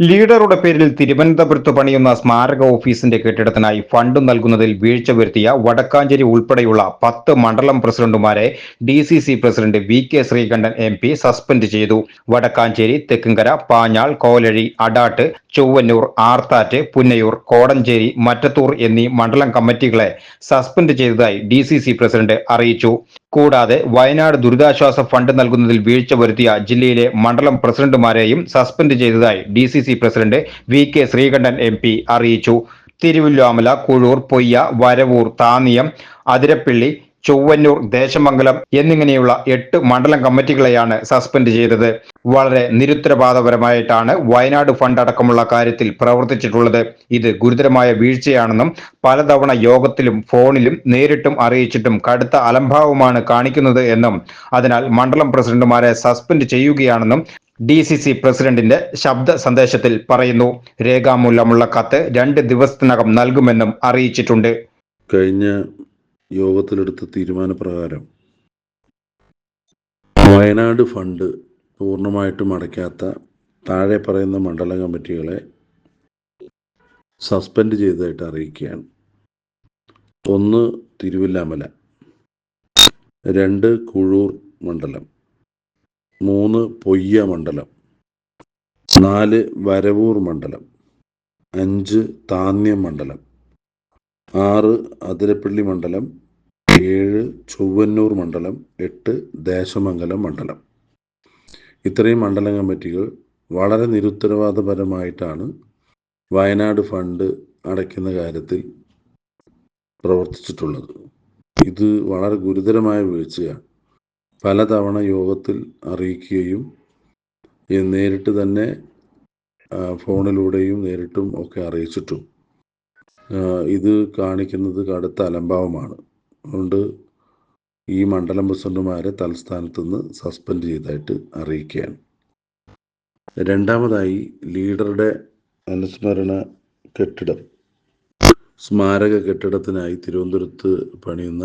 ലീഡറുടെ പേരിൽ തിരുവനന്തപുരത്ത് പണിയുന്ന സ്മാരക ഓഫീസിന്റെ കെട്ടിടത്തിനായി ഫണ്ട് നൽകുന്നതിൽ വീഴ്ച വരുത്തിയ വടക്കാഞ്ചേരി ഉൾപ്പെടെയുള്ള പത്ത് മണ്ഡലം പ്രസിഡന്റുമാരെ D C C president V K Sreekandan M P suspend ചെയ്തു. വടക്കാഞ്ചേരി തെക്കുംകര പാഞ്ഞാൾ കോലഴി അടാട്ട് ചൊവ്വന്നൂർ ആർത്താറ്റ് പുന്നയൂർ കോടഞ്ചേരി മറ്റത്തൂർ എന്നീ മണ്ഡലം കമ്മിറ്റികളെ സസ്പെൻഡ് ചെയ്തതായി ഡി സി സി പ്രസിഡന്റ് അറിയിച്ചു. കൂടാതെ വയനാട് ദുരിതാശ്വാസ ഫണ്ട് നൽകുന്നതിൽ വീഴ്ച വരുത്തിയ ജില്ലയിലെ മണ്ഡലം പ്രസിഡന്റുമാരെയും സസ്പെൻഡ് ചെയ്തതായി D C C president V K Sreekandan M P അറിയിച്ചു. തിരുവല്ലാമല കുഴൂർ പൊയ്യ വരവൂർ താന്നിയം അതിരപ്പിള്ളി ചൊവ്വന്നൂർ ദേശമംഗലം എന്നിങ്ങനെയുള്ള എട്ട് മണ്ഡലം കമ്മിറ്റികളെയാണ് സസ്പെൻഡ് ചെയ്തത്. വളരെ നിരുത്തരവാദപരമായിട്ടാണ് വയനാട് ഫണ്ട് അടക്കമുള്ള കാര്യത്തിൽ പ്രവർത്തിച്ചിട്ടുള്ളത്. ഇത് ഗുരുതരമായ വീഴ്ചയാണെന്നും പലതവണ യോഗത്തിലും ഫോണിലും നേരിട്ടും അറിയിച്ചിട്ടും കടുത്ത അലംഭാവമാണ് കാണിക്കുന്നത് എന്നും അതിനാൽ മണ്ഡലം പ്രസിഡന്റുമാരെ സസ്പെൻഡ് ചെയ്യുകയാണെന്നും ഡി സി സി പ്രസിഡന്റിന്റെ ശബ്ദ സന്ദേശത്തിൽ പറയുന്നു. രേഖാമൂലമുള്ള കത്ത് രണ്ട് ദിവസത്തിനകം നൽകുമെന്നും അറിയിച്ചിട്ടുണ്ട്. കഴിഞ്ഞ യോഗത്തിലെടുത്ത തീരുമാനപ്രകാരം വയനാട് ഫണ്ട് പൂർണമായിട്ടും അടയ്ക്കാത്ത താഴെ പറയുന്ന മണ്ഡല കമ്മിറ്റികളെ സസ്പെൻഡ് ചെയ്തതായിട്ട് അറിയിക്കുകയാണ്. ഒന്ന് തിരുവില്ലാമല രണ്ട് കുഴൂർ മണ്ഡലം മൂന്ന് പൊയ്യ മണ്ഡലം നാല് വരവൂർ മണ്ഡലം അഞ്ച് താന്യം മണ്ഡലം. ആറ് അതിരപ്പള്ളി മണ്ഡലം ഏഴ് ചൊവ്വന്നൂർ മണ്ഡലം എട്ട് ദേശമംഗലം മണ്ഡലം. ഇത്രയും മണ്ഡല കമ്മിറ്റികൾ വളരെ നിരുത്തരവാദപരമായിട്ടാണ് വയനാട് ഫണ്ട് അടയ്ക്കുന്ന കാര്യത്തിൽ പ്രവർത്തിച്ചിട്ടുള്ളത്. ഇത് വളരെ ഗുരുതരമായ വീഴ്ചയാണ്. പലതവണ യോഗത്തിൽ അറിയിക്കുകയും നേരിട്ട് തന്നെ ഫോണിലൂടെയും നേരിട്ടും ഒക്കെ അറിയിച്ചിട്ടും ഇത് കാണിക്കുന്നത് കടുത്ത അലംഭാവമാണ്. അതുകൊണ്ട് ഈ മണ്ഡലം പ്രസിഡന്റുമാരെ തലസ്ഥാനത്ത് നിന്ന് സസ്പെൻഡ് ചെയ്തതായിട്ട് അറിയിക്കുകയാണ്. രണ്ടാമതായി ലീഡറുടെ അനുസ്മരണ കെട്ടിടം. സ്മാരക കെട്ടിടത്തിനായി തിരുവനന്തപുരത്ത് പണിയുന്ന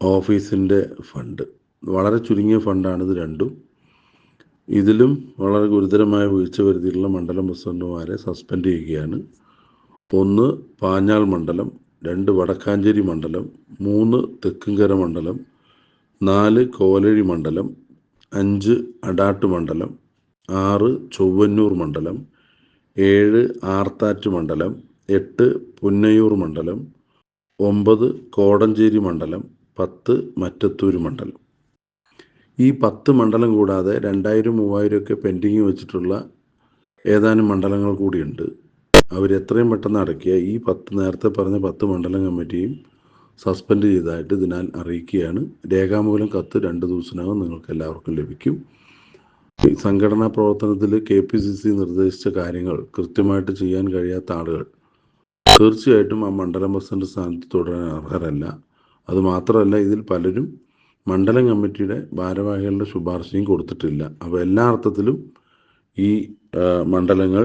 ഓഫീസിന്റെ ഫണ്ട്. വളരെ ചുരുങ്ങിയ ഫണ്ടാണ് ഇത് രണ്ടും. ഇതിലും വളരെ ഗുരുതരമായ വീഴ്ച വരുത്തിയിട്ടുള്ള മണ്ഡലം പ്രസിഡന്റുമാരെ സസ്പെൻഡ് ചെയ്യുകയാണ്. ഒന്ന് പാഞ്ഞാൾ മണ്ഡലം രണ്ട് വടക്കാഞ്ചേരി മണ്ഡലം മൂന്ന് തെക്കുംകര മണ്ഡലം നാല് കോലഴി മണ്ഡലം അഞ്ച് അടാട്ട് മണ്ഡലം ആറ് ചൊവ്വന്നൂർ മണ്ഡലം ഏഴ് ആർത്താറ്റ് മണ്ഡലം എട്ട് പുന്നയൂർ മണ്ഡലം ഒമ്പത് കോടഞ്ചേരി മണ്ഡലം പത്ത് മറ്റത്തൂർ മണ്ഡലം. ഈ പത്ത് മണ്ഡലം കൂടാതെ രണ്ടായിരം മൂവായിരം ഒക്കെ പെൻഡിങ് വെച്ചിട്ടുള്ള ഏതാനും മണ്ഡലങ്ങൾ കൂടിയുണ്ട്. അവർ എത്രയും പെട്ടെന്ന് അടക്കിയ ഈ പത്ത് നേരത്തെ പറഞ്ഞ പത്ത് മണ്ഡലം കമ്മിറ്റിയും സസ്പെൻഡ് ചെയ്തതായിട്ട് ഇതിനാൽ അറിയിക്കുകയാണ്. രേഖാമൂലം കത്ത് രണ്ട് ദിവസത്തിനകം നിങ്ങൾക്ക് എല്ലാവർക്കും ലഭിക്കും. സംഘടനാ പ്രവർത്തനത്തിൽ കെ പി സി സി നിർദ്ദേശിച്ച കാര്യങ്ങൾ കൃത്യമായിട്ട് ചെയ്യാൻ കഴിയാത്ത ആളുകൾ തീർച്ചയായിട്ടും ആ മണ്ഡലം പ്രസിഡന്റ് സ്ഥാനത്ത് തുടരാൻ അർഹരല്ല. അതുമാത്രമല്ല ഇതിൽ പലരും മണ്ഡലം കമ്മിറ്റിയുടെ ഭാരവാഹികളുടെ ശുപാർശയും കൊടുത്തിട്ടില്ല. അപ്പോൾ എല്ലാ അർത്ഥത്തിലും ഈ മണ്ഡലങ്ങൾ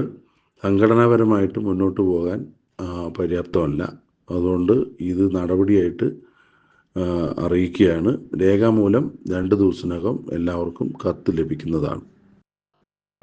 സംഘടനാപരമായിട്ട് മുന്നോട്ട് പോകാൻ പര്യാപ്തമല്ല. അതുകൊണ്ട് ഇത് നടപടിയായിട്ട് അറിയിക്കുകയാണ്. രേഖാമൂലം രണ്ട് ദിവസത്തിനകം എല്ലാവർക്കും കത്ത് ലഭിക്കുന്നതാണ്.